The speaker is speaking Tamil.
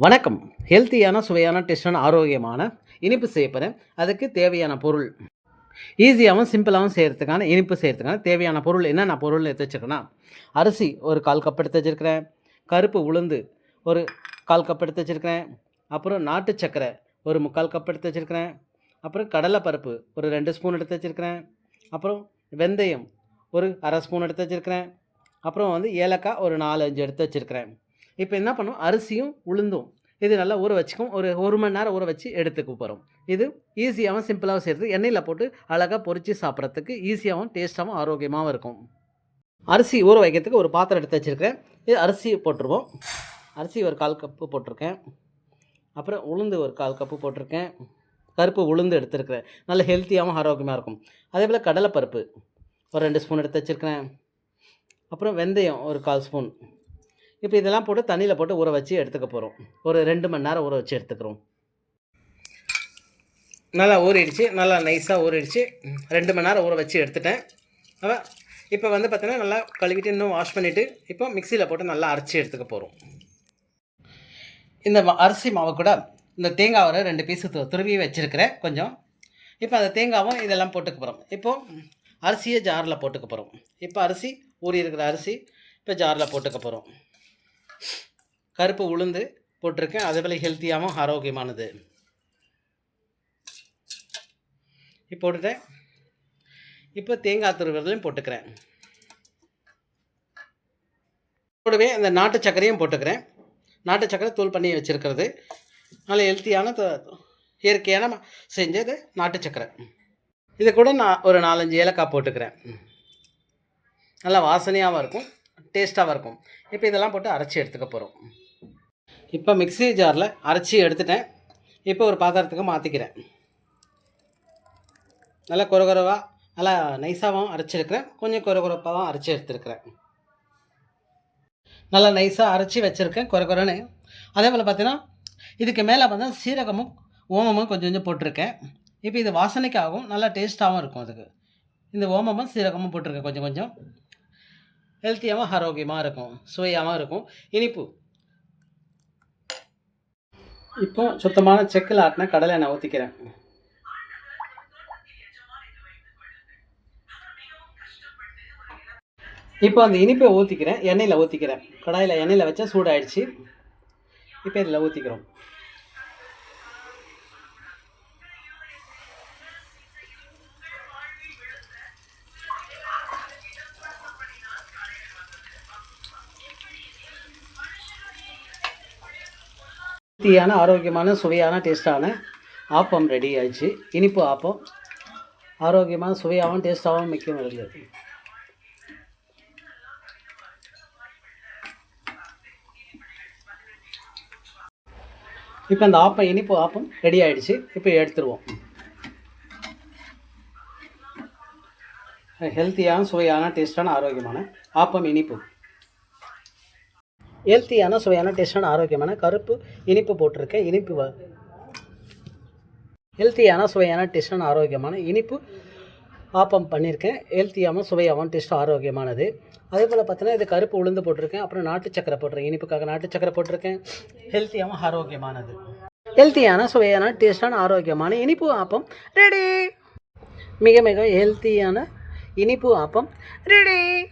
வணக்கம். ஹெல்த்தியான சுவையான டேஸ்டான ஆரோக்கியமான இனிப்பு செய்ய அதுக்கு தேவையான பொருள். ஈஸியாகவும் சிம்பிளாகவும் செய்கிறதுக்கான இனிப்பு செய்கிறதுக்கான தேவையான பொருள் என்னென்ன பொருள் எடுத்து வச்சுருக்கேன்னா அரிசி ஒரு கால் கப் எடுத்து வச்சுருக்கிறேன். கருப்பு உளுந்து ஒரு கால் கப் எடுத்து வச்சுருக்கிறேன். அப்புறம் நாட்டு சர்க்கரை ஒரு முக்கால் கப் எடுத்து வச்சுருக்கிறேன். அப்புறம் கடலைப்பருப்பு ஒரு ரெண்டு ஸ்பூன் எடுத்து வச்சுருக்கிறேன். அப்புறம் வெந்தயம் ஒரு அரை ஸ்பூன் எடுத்து வச்சுருக்கிறேன். அப்புறம் வந்து ஏலக்காய் ஒரு நாலு அஞ்சு எடுத்து வச்சுருக்கிறேன். இப்போ என்ன பண்ணும்? அரிசியும் உளுந்தும். இது நல்லா ஊற வச்சுக்கும். ஒரு ஒரு மணி நேரம் ஊற வச்சு எடுத்துக்க போகிறோம் இது ஈஸியாகவும் சிம்பிளாகவும் செய்கிறது எண்ணெயில் போட்டு அழகாக பொரித்து சாப்பிட்றதுக்கு ஈஸியாகவும் டேஸ்ட்டாகவும் ஆரோக்கியமாகவும் இருக்கும். அரிசி ஊற வைக்கிறதுக்கு ஒரு பாத்திரம் எடுத்து வச்சுருக்கேன் இது அரிசி போட்டுருவோம். அரிசி ஒரு கால் கப்பு போட்டிருக்கேன். அப்புறம் உளுந்து ஒரு கால் கப்பு போட்டிருக்கேன். கருப்பு உளுந்து எடுத்துருக்கிறேன். நல்ல ஹெல்த்தியாகவும் ஆரோக்கியமாக இருக்கும். அதே போல் கடலைப்பருப்பு ஒரு ரெண்டு ஸ்பூன் எடுத்து வச்சுருக்கிறேன். அப்புறம் வெந்தயம் ஒரு கால் ஸ்பூன் இப்போ இதெல்லாம் போட்டு தண்ணியில் போட்டு ஊற வச்சு எடுத்துக்க போகிறோம் ஒரு ரெண்டு மணி நேரம் ஊற வச்சு எடுத்துக்கிறோம். நல்லா ஊறிடுச்சு. நல்லா நைஸாக ஊறிடுச்சு. ரெண்டு மணி நேரம் ஊற வச்சு எடுத்துட்டேன். அதான் இப்போ வந்து பார்த்தீங்கன்னா நல்லா கழுவிட்டு இன்னும் வாஷ் பண்ணிவிட்டு இப்போ மிக்சியில் போட்டு நல்லா அரைச்சி எடுத்துக்க போகிறோம் இந்த அரிசி மாவு கூட இந்த தேங்காவை ரெண்டு பீஸு து துருவி வச்சுருக்கிறேன் கொஞ்சம். இப்போ அந்த தேங்காவும் இதெல்லாம் போட்டுக்க போகிறோம் இப்போது அரிசியை ஜாரில் போட்டுக்க போகிறோம் இப்போ அரிசி ஊறி இருக்கிற அரிசி இப்போ ஜாரில் போட்டுக்க போகிறோம் கருப்பு உளுந்து போட்டிருக்கேன். அதே போல் ஹெல்த்தியாகவும் ஆரோக்கியமானது. இப்போ போட்டுட்டேன். இப்போ தேங்காய் துருவலையும் போட்டுக்கிறேன். கூடவே இந்த நாட்டு சர்க்கரையும் போட்டுக்கிறேன். நாட்டு சர்க்கரை தூள் பண்ணி வச்சுருக்கிறது. நல்ல ஹெல்த்தியான இயற்கையான செஞ்சது நாட்டு சர்க்கரை. இதை கூட நான் ஒரு நாலஞ்சு ஏலக்காய் போட்டுக்கிறேன். நல்லா வாசனையாகவும் இருக்கும். டேஸ்ட்டாகவும் இருக்கும். இப்போ இதெல்லாம் போட்டு அரைச்சி எடுத்துக்க போகிறோம் இப்போ மிக்ஸி ஜாரில் அரைச்சி எடுத்துட்டேன். இப்போ ஒரு பாத்திரத்துக்கு மாற்றிக்கிறேன் நல்லா குறகுறவாக நல்லா நைஸாகவும் அரைச்சிருக்கிறேன் கொஞ்சம் குறகுறப்பாகவும் அரைச்சி எடுத்துருக்கிறேன். நல்லா நைஸாக அரைச்சி வச்சுருக்கேன் குறகுறன்னு அதே போல் பார்த்தீங்கன்னா இதுக்கு மேலே பார்த்தா சீரகமும் ஓமமும் கொஞ்சம் கொஞ்சம் போட்டிருக்கேன். இப்போ இது வாசனைக்காகவும் நல்லா டேஸ்ட்டாகவும் இருக்கும் அதுக்கு. இந்த ஓமமும் சீரகமும் போட்டிருக்கேன் கொஞ்சம் கொஞ்சம். ஹெல்த்தியாகவும் ஆரோக்கியமாக இருக்கும் சுவையாகவும் இருக்கும். இனிப்பு. இப்போ சுத்தமான செக்கில் ஆட்டின கடலை நான் ஊற்றிக்கிறேன் இப்போ அந்த இனிப்பை ஊற்றிக்கிறேன் எண்ணெயில் ஊற்றிக்கிறேன் கடாயில் எண்ணெயில் வச்சா சூடாயிடுச்சு. இப்போ இதில் ஊற்றிக்கிறோம் ஹெல்த்தியான ஆரோக்கியமான சுவையான டேஸ்ட்டான ஆப்பம் ரெடி ஆயிடுச்சு. இனிப்பு ஆப்பம். ஆரோக்கியமான சுவையாகவும் டேஸ்ட்டாகவும் மிக்க இருந்தது இப்போ அந்த ஆப்பம் இனிப்பு ஆப்பம் ரெடி ஆயிடுச்சு. இப்போ எடுத்துருவோம். ஹெல்த்தியான சுவையான டேஸ்டான ஆரோக்கியமான ஆப்பம் இனிப்பு. ஹெல்த்தியான சுவையான டேஸ்டான ஆரோக்கியமான கருப்பு இனிப்பு போட்டிருக்கேன். இனிப்பு வ- ஹெல்த்தியான சுவையான டேஸ்டான ஆரோக்கியமான இனிப்பு ஆப்பம் பண்ணியிருக்கேன் ஹெல்த்தியாகவும் சுவையாகவும் டேஸ்ட்டும் ஆரோக்கியமானது. அதே போல் பார்த்தீங்கன்னா இது கருப்பு உளுந்து போட்டிருக்கேன். அப்புறம் நாட்டு சக்கரை போட்டிருக்கேன். இனிப்புக்காக நாட்டு சக்கரை போட்டிருக்கேன். ஹெல்த்தியாகவும் ஆரோக்கியமானது. ஹெல்த்தியான சுவையான டேஸ்டான ஆரோக்கியமான இனிப்பு ஆப்பம். ரெடி மிக மிக ஹெல்த்தியான இனிப்பு ஆப்பம். ரெடி